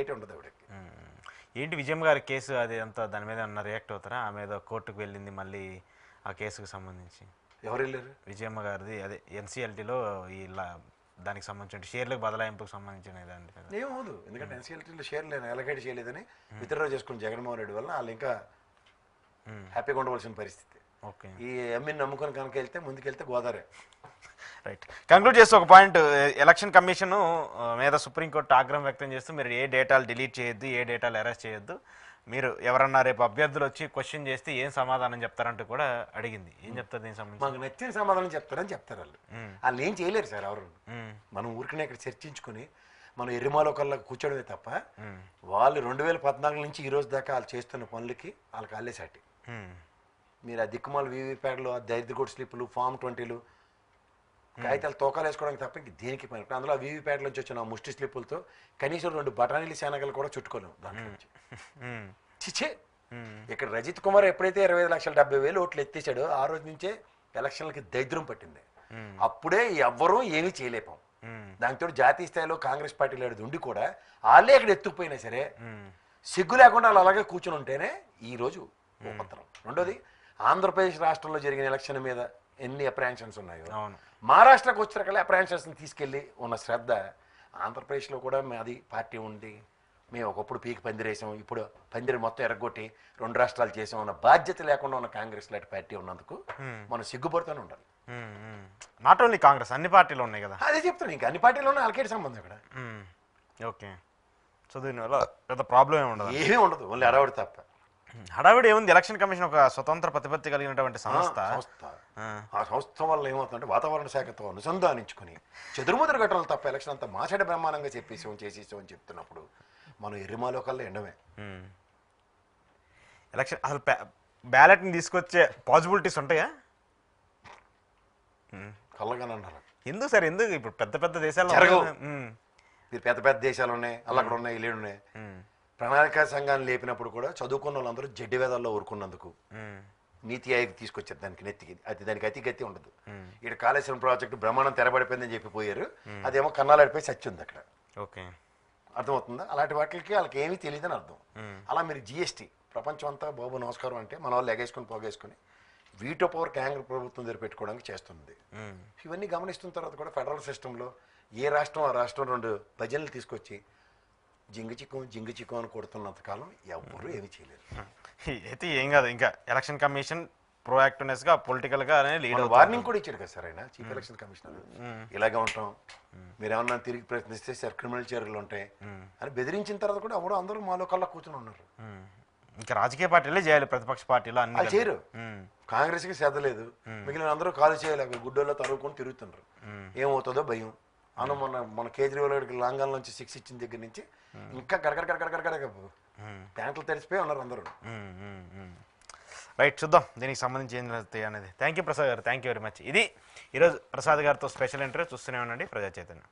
Rate ఉండదు ఆవిడకి. ఏంటి విజయమ్మ గారి కేసు అది అంతా దాని మీద ఏమన్నా రియాక్ట్ అవుతారా? ఆమె ఏదో కోర్టుకు వెళ్ళింది మళ్ళీ ఆ కేసుకు సంబంధించి. ఎవరు వెళ్ళారు? విజయమ్మ గారిది అదే ఎన్సీఎల్టీలో ఈ లా- దానికి సంబంధించిన షేర్లకు బదలాయింపుకు సంబంధించిన మీద ఏమవుదు ఎందుకంటే ఎన్సీఎల్టీలో షేర్ లేని ఎలకేట్ చేయలేదని విత్డ్రా చేసుకుని జగన్మోహన్ రెడ్డి వల్ల వాళ్ళు ఇంకా హ్యాపీగా ఉండవలసిన పరిస్థితి. ఓకే. ఈ ఎమ్మిని నమ్ముకొని కనుక వెళ్తే ముందుకెళ్తే గోదావరి. రైట్ కంక్లూడ్ చేస్తే ఒక పాయింట్ ఎలక్షన్ కమిషన్ మీద సుప్రీంకోర్టు ఆగ్రహం వ్యక్తం చేస్తూ మీరు ఏ డేటాలు డిలీట్ చేయొద్దు ఏ డేటాలు అరెస్ట్ చేయొద్దు మీరు ఎవరన్నా రేపు అభ్యర్థులు వచ్చి క్వశ్చన్ చేస్తే ఏం సమాధానం చెప్తారంటూ కూడా అడిగింది. ఏం చెప్తారు దీనికి సంబంధించి? మాకు నచ్చిన సమాధానం చెప్తారని చెప్తారు వాళ్ళు. వాళ్ళు ఏం చేయలేరు సార్ ఎవరు? మ్మ్. మనం ఊరికనే ఇక్కడ చర్చించుకుని మనం ఎర్రిమాలో కల్లా కూర్చోడమే తప్ప మ్మ్. వాళ్ళు రెండు వేల పద్నాలుగు నుంచి ఈ రోజు దాకా వాళ్ళు చేస్తున్న పనులకి వాళ్ళకి వాళ్ళే సాటి. మ్మ్. మీరు ఆ దిక్కుమాల వీవీప్యాడ్లు ఆ దరిద్రకోట్ స్లిప్పులు ఫామ్ ట్వంటీలు కాగితాలు తోకాలు వేసుకోవడానికి తప్ప ఇంక దేనికి పని? అందులో వీవీప్యాడ్ నుంచి వచ్చిన ముష్టి స్లిప్పులతో కనీసం రెండు బఠానీలు శనగలు కూడా చుట్టుకోలేము దాంట్లో నుంచి. మ్మ్. ఇక్కడ రజిత్ కుమార్ ఎప్పుడైతే ఇరవై ఐదు లక్షల డెబ్బై వేలు ఓట్లు ఎత్తేసాడో ఆ రోజు నుంచే ఎలక్షన్లకి దరిద్రం పట్టింది. అప్పుడే ఎవ్వరూ ఏమీ చేయలేపాం. దాంతో జాతీయ స్థాయిలో కాంగ్రెస్ పార్టీలో ఏడు ఉండి కూడా వాళ్ళే ఇక్కడ ఎత్తుకుపోయినా సరే. సిగ్గు లేకుండా వాళ్ళు అలాగే కూర్చుని ఉంటేనే ఈ రోజు ఉపద్రవం రెండోది ఆంధ్రప్రదేశ్ రాష్ట్రంలో జరిగిన ఎలక్షన్ మీద ఎన్ని అప్రహెన్షన్స్ ఉన్నాయో. అవును. మహారాష్ట్రకు వచ్చిన అప్రహెన్షన్స్ని తీసుకెళ్ళి ఉన్న శ్రద్ధ ఆంధ్రప్రదేశ్లో కూడా మాది పార్టీ ఉంది మేము ఒకప్పుడు పీకి పందిరేసాం ఇప్పుడు పందిరి మొత్తం ఎరగొట్టి రెండు రాష్ట్రాలు చేసాం అన్న బాధ్యత లేకుండా ఉన్న కాంగ్రెస్ లాంటి పార్టీ ఉన్నందుకు మనం సిగ్గుపడుతూనే ఉండాలి. నాట్ ఓన్లీ కాంగ్రెస్ అన్ని పార్టీలు ఉన్నాయి కదా. అదే చెప్తాను ఇంకా అన్ని పార్టీలు ఉన్న అలకేటి సంబంధం ఇక్కడ. ఓకే. సో దీనివల్ల పెద్ద ప్రాబ్లం ఏమి ఉండదు ఏమీ ఉండదు ఓన్లీ అడవాడు తప్ప. హడావిడి ఏముంది? ఎలక్షన్ కమిషన్ ఒక స్వతంత్ర ప్రతిపత్తి కలిగినటువంటి సంస్థ. సంస్థ. ఆ. సంస్థ వల్ల ఏమవుతుందంటే వాతావరణ శాఖతో అనుసంధానించుకుని చెదురుముదురు ఘటనలు తప్ప ఎలక్షన్ అంతా మాసాడ బ్రహ్మాండంగా చెప్పేసాం చేసేసాం అని చెప్తున్నప్పుడు మనం ఎరిమాలో కల్లా ఎండమే. ఎలక్షన్ అసలు బ్యాలెట్ని తీసుకొచ్చే పాసిబిలిటీస్ ఉంటాయా. కళ్ళగానే అన్నారు ఎందుకు సార్? ఎందుకు? ఇప్పుడు పెద్ద పెద్ద దేశాల్లో. మీరు పెద్ద పెద్ద దేశాలు ఉన్నాయి అలా అక్కడ ఉన్నాయి ఇల్లు ఉన్నాయి. ప్రణాళిక సంఘాన్ని లేపినప్పుడు కూడా చదువుకున్న వాళ్ళందరూ జడ్డి వేదాల్లో ఊరుకున్నందుకు. నీతి ఆయోగ్ తీసుకొచ్చారు దానికి నెత్తికి అది దానికి అతి గతి ఉండదు ఇక్కడ కాళేశ్వరం ప్రాజెక్టు బ్రహ్మాండం తెరబడిపోయిందని చెప్పి పోయారు. అదేమో కన్నాలాడిపోయి సచ్చి ఉంది అక్కడ. ఓకే. అర్థమవుతుందా? అలాంటి వాటికి వాళ్ళకి ఏమీ తెలియదని అర్థం. అలా మీరు జిఎస్టీ ప్రపంచం అంతా బాబు నమస్కారం అంటే మన వాళ్ళు ఎగేసుకొని పోగేసుకొని వీటో పవర్ కేంద్ర ప్రభుత్వం దగ్గర పెట్టుకోవడానికి చేస్తుంది. ఇవన్నీ గమనిస్తున్న తర్వాత కూడా ఫెడరల్ సిస్టంలో ఏ రాష్ట్రం ఆ రాష్ట్రం రెండు భజనలు తీసుకొచ్చి జింగు చిక్కం జింగు చిక్కం అని కొడుతున్నంత కాలం ఎవ్వరూ ఏమీ చేయలేరు. అయితే ఏం కాదు ఇంకా ఎలక్షన్ కమిషన్ ప్రోయాక్టివ్నెస్గా పొలిటికల్గా లీడ్ మన వార్నింగ్ కూడా ఇచ్చాడు కదా సార్ ఆయన చీఫ్ ఎలక్షన్ కమిషనర్ ఇలాగే ఉంటాం. మీరు ఏమన్నా తిరిగి ప్రయత్నిస్తే సార్ క్రిమినల్ చర్యలు ఉంటాయి. అని బెదిరించిన తర్వాత కూడా ఎవరు అందరూ మాలో కల్లా కూర్చొని ఉన్నారు. ఇంకా రాజకీయ పార్టీలే చేయాలి ప్రతిపక్ష పార్టీలు అన్ని చేయరు. కాంగ్రెస్కి శ్రద్ధ లేదు. మిగిలిన అందరూ కాలు చేయలేక గుడ్డోల్లో తరుగుకొని తిరుగుతున్నారు ఏమవుతుందో భయం. అను మొన్న మన కేజ్రీవాల్ గారికి లాంగాల నుంచి సిక్స్ ఇచ్చిన దగ్గర నుంచి ఇంకా గడగడ గడగడ గడగడ ప్యాంట్లు తడిసిపోయి ఉన్నారు అందరూ. రైట్ చూద్దాం దీనికి సంబంధించి ఏం జరుగుతాయి అనేది. థ్యాంక్ యూ ప్రసాద్ గారు. థ్యాంక్ యూ వెరీ మచ్ ఇది ఈరోజు ప్రసాద్ గారితో స్పెషల్ ఇంటర్వ్యూ. చూస్తూనే ఉండండి. ప్రజా చైతన్యం